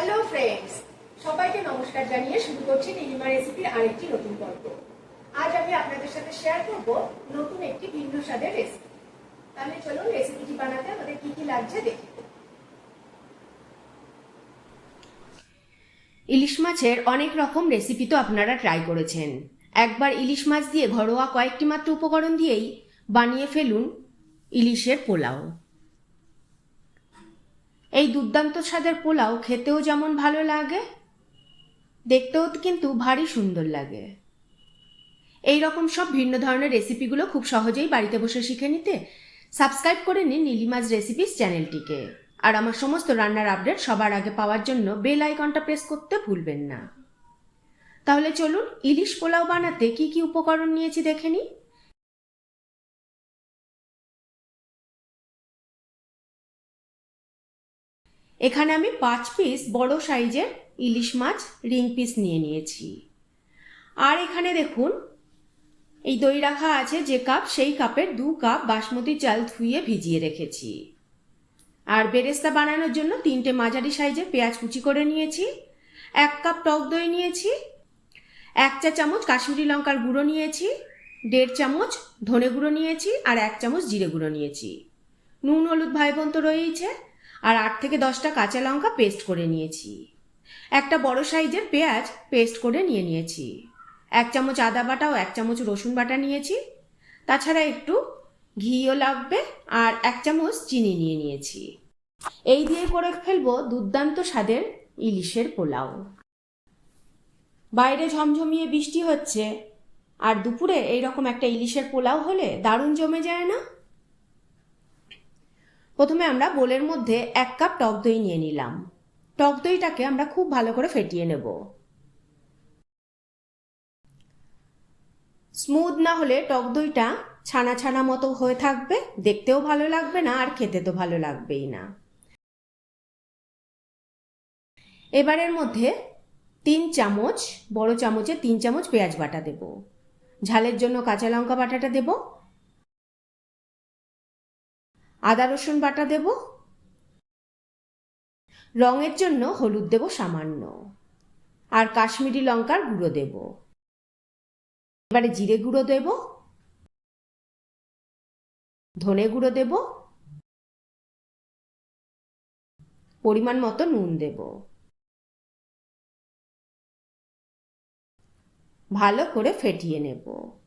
Hello friends সবাইকে নমস্কার জানিয়ে শুরু করছি নীলিমা রেসিপির আরেকটি নতুন পর্ব। আজ আমি আপনাদের সাথে শেয়ার করব নতুন একটি ভিন্ন স্বাদের রেসিপি তাহলে চলুন রেসিপিটি বানাতে আমাদের কি কি লাগছে দেখি ইলিশ মাছের অনেক রকম রেসিপি তো আপনারা ট্রাই করেছেন। একবার ইলিশ মাছ দিয়ে ঘরোয়া কয়েকটি মাত্র উপকরণ দিয়েই বানিয়ে ফেলুন ইলিশের পোলাও। এই দুর্দান্ত স্বাদের পোলাও খেতেও যেমন ভালো লাগে, দেখতেও কিন্তু ভারী সুন্দর লাগে। এই রকম সব ভিন্ন ধরনের রেসিপিগুলো খুব সহজেই বাড়িতে বসে শিখে নিতে সাবস্ক্রাইব করে নিন নীলিমাজ রেসিপিস চ্যানেলটিকে। আর আমার সমস্ত রান্নার আপডেট সবার আগে পাওয়ার জন্য বেল আইকনটা প্রেস করতে ভুলবেন না। তাহলে চলুন ইলিশ পোলাও বানাতে কি কি উপকরণ নিয়েছি দেখে নিই। এখানে আমি পাঁচ পিস বড় সাইজের ইলিশ মাছ রিং পিস নিয়ে নিয়েছি। আর এখানে দেখুন, এই দই রাখা আছে যে কাপ সেই কাপের দু কাপ বাসমতি চাল ধুয়ে ভিজিয়ে রেখেছি। আর বেরেস্তা বানানোর জন্য তিনটে মাঝারি সাইজের পেঁয়াজ কুচি করে নিয়েছি, এক কাপ টক দই নিয়েছি, এক চা চামচ কাশ্মীরি লঙ্কার গুঁড়ো নিয়েছি, দেড় চামচ ধনে গুঁড়ো নিয়েছি, আর এক চামচ জিরে গুঁড়ো নিয়েছি। নুন, হলুদ ভাই বোন তো রয়েইছে আর আট থেকে দশটা কাঁচা লঙ্কা পেস্ট করে নিয়েছি। একটা বড় সাইজের পেঁয়াজ পেস্ট করে নিয়ে নিয়েছি। এক চামচ আদা বাটা ও এক চামচ রসুন বাটা নিয়েছি। তাছাড়া একটু ঘিও লাগবে আর এক চামচ চিনি নিয়ে নিয়েছি। এই দিয়ে করে ফেলব দুর্দান্ত স্বাদের ইলিশের পোলাও। বাইরে ঝমঝমিয়ে বৃষ্টি হচ্ছে। আর দুপুরে এইরকম একটা ইলিশের পোলাও হলে দারুণ জমে যায় না? প্রথমে আমরা বোলের মধ্যে এক কাপ টক দই নিয়ে নিলাম। টক দইটাকে আমরা খুব ভালো করে ফেটিয়ে নেব। স্মুথ না হলে টক দইটা ছানা ছানা মতো হয়ে থাকবে, দেখতেও ভালো লাগবে না আর খেতে তো ভালো লাগবেই না। এবারের মধ্যে তিন চামচ, বড় চামচে তিন চামচ পেঁয়াজ বাটা দেব। ঝালের জন্য কাঁচা লঙ্কা বাটাটা দেব আদা, রসুন বাটা দেব। রঙের জন্য হলুদ দেব সামান্য। আর কাশ্মীরি লঙ্কার গুঁড়ো দেব। এবারে জিরে গুঁড়ো দেব। ধনে গুঁড়ো দেব। পরিমাণ মতো নুন দেব। ভালো করে ফেটিয়ে নেব।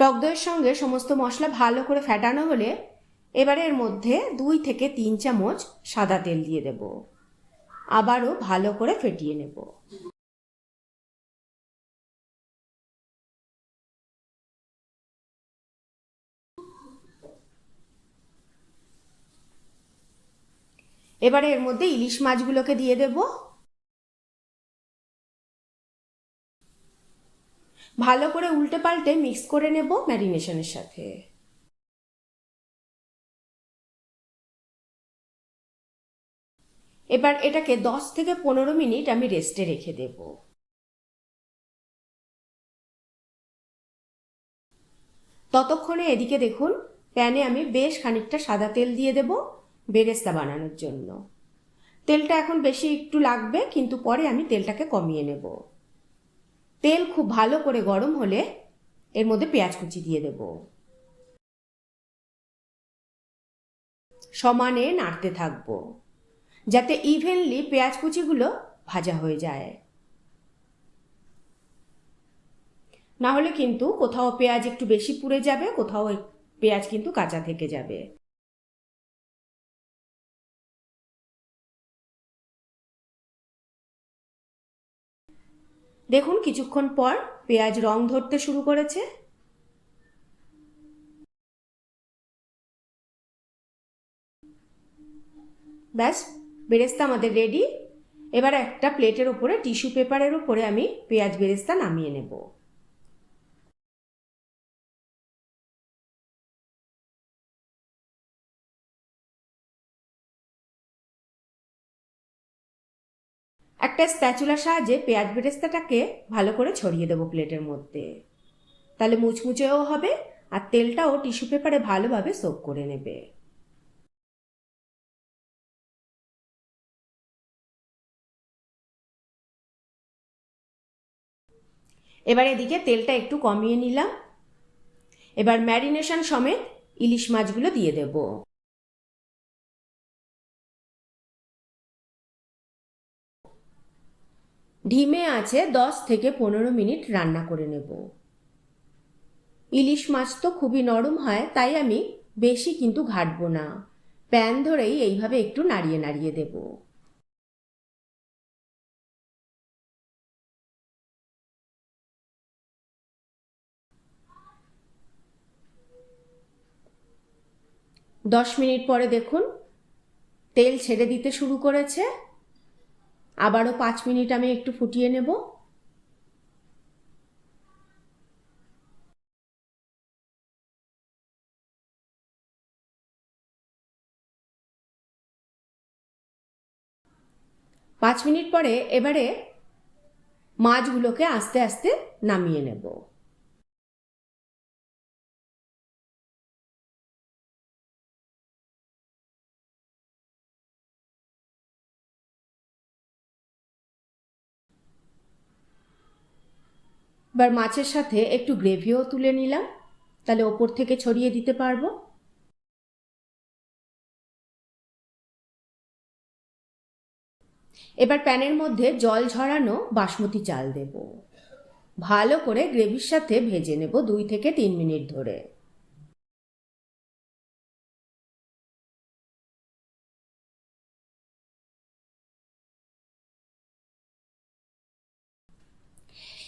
টক দইয়ের সঙ্গে সমস্ত মশলা ভালো করে ফেটানো হলে এবারে এর মধ্যে দুই থেকে তিন চামচ সাদা তেল দিয়ে দেব। আবারও ভালো করে ফেটিয়ে নেব। এবারে এর মধ্যে ইলিশ মাছগুলোকে দিয়ে দেব। ভালো করে উল্টে পাল্টে মিক্স করে নেব ম্যারিনেশনের সাথে। এবার এটাকে দশ থেকে পনেরো মিনিট আমি রেস্টে রেখে দেব। ততক্ষণে এদিকে দেখুন, প্যানে আমি বেশ খানিকটা সাদা তেল দিয়ে দেব বেরেস্তা বানানোর জন্য। তেলটা এখন বেশি একটু লাগবে, কিন্তু পরে আমি তেলটাকে কমিয়ে নেব। তেল খুব ভালো করে গরম হলে এর মধ্যে পেঁয়াজ কুচি দিয়ে দেব। সমানে নাড়তে থাকব, যাতে ইভেনলি পেঁয়াজ কুচিগুলো ভাজা হয়ে যায়। না হলে কিন্তু কোথাও পেঁয়াজ একটু বেশি পুড়ে যাবে, কোথাও পেঁয়াজ কিন্তু কাঁচা থেকে যাবে। দেখুন কিছুক্ষণ পর পেঁয়াজ রং ধরতে শুরু করেছে। ব্যাস, বেরেস্তা আমাদের রেডি এবার একটা প্লেটের ওপরে টিস্যু পেপারের ওপরে আমি পেঁয়াজ বেরেস্তা নামিয়ে নেব। একটা স্প্যাচুলার সাহায্যে পেঁয়াজ বেরেস্তাটাকে ভালো করে ছড়িয়ে দেবো প্লেটের মধ্যে। তাহলে মুচমুচেও হবে আর তেলটাও টিস্যু পেপারে ভালোভাবে সোক করে নেবে। এবার এদিকে তেলটা একটু কমিয়ে নিলাম। এবার ম্যারিনেশন সমেত ইলিশ মাছগুলো দিয়ে দেব। ঢিমে আছে দশ থেকে পনেরো মিনিট রান্না করে নেব। ইলিশ মাছ তো খুবই নরম হয়, তাই আমি বেশি কিন্তু ঘাটবো না। প্যান ধরেই এইভাবে একটু নাড়িয়ে নাড়িয়ে দেবো। দশ মিনিট পরে দেখুন, তেল ছেড়ে দিতে শুরু করেছে। আবারও পাঁচ মিনিট আমি একটু ফুটিয়ে নেব। পাঁচ মিনিট পরে এবারে মাছগুলোকে আস্তে আস্তে নামিয়ে নেব। এবার মাছের সাথে একটু গ্রেভিও তুলে নিলাম। তাহলে ওপর থেকে ছড়িয়ে দিতে পারব। এবার প্যানের মধ্যে জল ঝরানো বাসমতি চাল দেব। ভালো করে গ্রেভির সাথে ভেজে নেব দুই থেকে তিন মিনিট ধরে।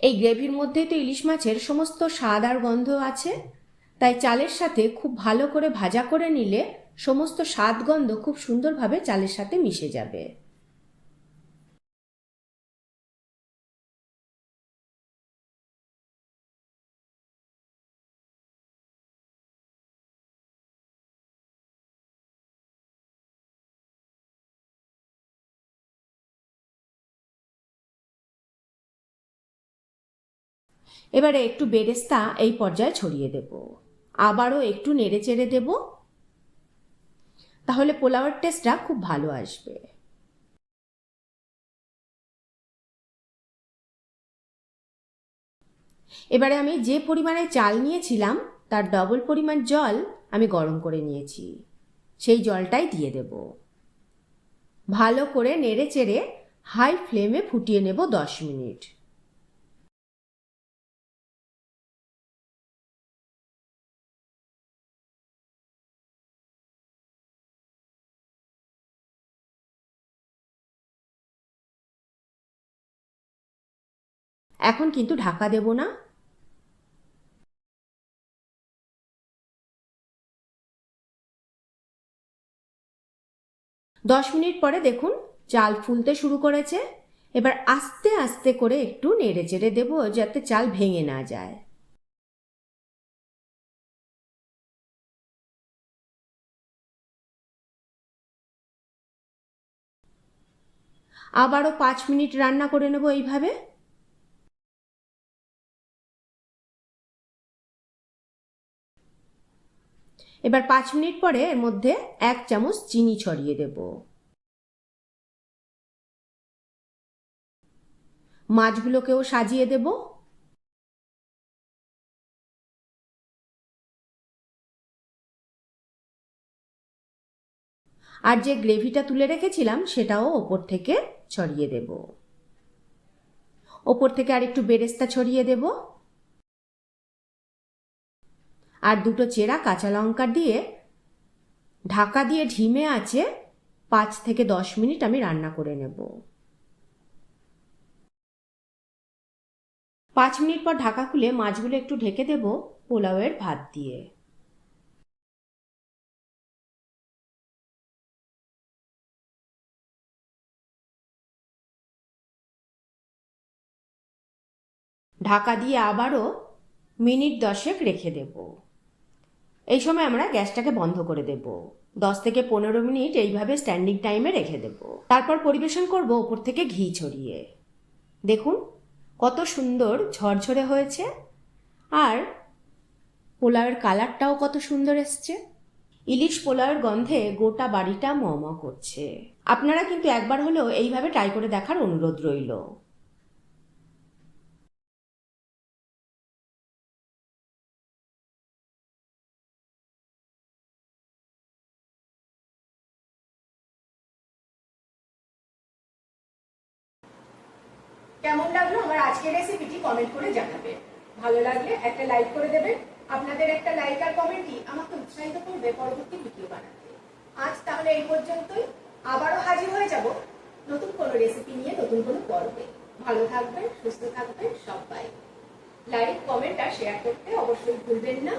এই গ্রেভির মধ্যেই তো ইলিশ মাছের সমস্ত স্বাদ আর গন্ধ আছে। তাই চালের সাথে খুব ভালো করে ভাজা করে নিলে সমস্ত স্বাদ গন্ধ খুব সুন্দরভাবে চালের সাথে মিশে যাবে। এবারে একটু বেরেস্তা এই পর্যায়ে ছড়িয়ে দেব। আবারও একটু নেড়ে চেড়ে দেব। তাহলে পোলাওয়ের টেস্টটা খুব ভালো আসবে। এবারে আমি যে পরিমাণে চাল নিয়েছিলাম, তার ডবল পরিমাণ জল আমি গরম করে নিয়েছি। সেই জলটাই দিয়ে দেব। ভালো করে নেড়ে চেড়ে হাই ফ্লেমে ফুটিয়ে নেব দশ মিনিট। এখন কিন্তু ঢাকা দেব না। দশ মিনিট পরে দেখুন, চাল ফুলতে শুরু করেছে। এবার আস্তে আস্তে করে একটু নেড়ে চেড়ে দেবো যাতে চাল ভেঙে না যায়। আবারও পাঁচ মিনিট রান্না করে নেব এইভাবে। এবার পাঁচ মিনিট পরে এর মধ্যে এক চামচ চিনি ছড়িয়ে দেব। মাছগুলোকেও সাজিয়ে দেব। আর যে গ্রেভিটা তুলে রেখেছিলাম সেটাও ওপর থেকে ছড়িয়ে দেব। ওপর থেকে আর একটু বেরেস্তা ছড়িয়ে দেবো। আর দুটো চেরা কাঁচা লঙ্কা দিয়ে ঢাকা দিয়ে ঢিমে আছে, পাঁচ থেকে দশ মিনিট আমি রান্না করে নেব। পাঁচ মিনিট পর ঢাকা খুলে মাছগুলো একটু ঢেকে দেব পোলাওয়ের ভাত দিয়ে। ঢাকা দিয়ে আবারও মিনিট দশেক রেখে দেব। এই সময় আমরা গ্যাসটাকে বন্ধ করে দেব। দশ থেকে পনেরো মিনিট এইভাবে স্ট্যান্ডিং টাইমে রেখে দেব। তারপর পরিবেশন করব ওপর থেকে ঘি ছড়িয়ে। দেখুন, কত সুন্দর ঝরঝরে হয়েছে। আর পোলাওয়ের কালারটাও কত সুন্দর এসছে। ইলিশ পোলাওয়ের গন্ধে গোটা বাড়িটা মম করছে। আপনারা কিন্তু একবার হলেও এইভাবে ট্রাই করে দেখার অনুরোধ রইল। কেমন লাগল? আমার আজকের রেসিপিটি কমেন্ট করে জানাবেন ভালো লাগলে একটা লাইক করে দেবেন আপনাদের একটা লাইক আর কমেন্টই আমাকে উৎসাহিত করবে পরবর্তী ভিডিও বানাতে। আজ তাহলে এই পর্যন্তই। আবারও হাজির হয়ে যাব নতুন কোনো রেসিপি নিয়ে, নতুন কোনো পর্বে। ভালো থাকবেন, সুস্থ থাকবেন সবাই। লাইক কমেন্ট আর শেয়ার করতে অবশ্যই ভুলবেন না।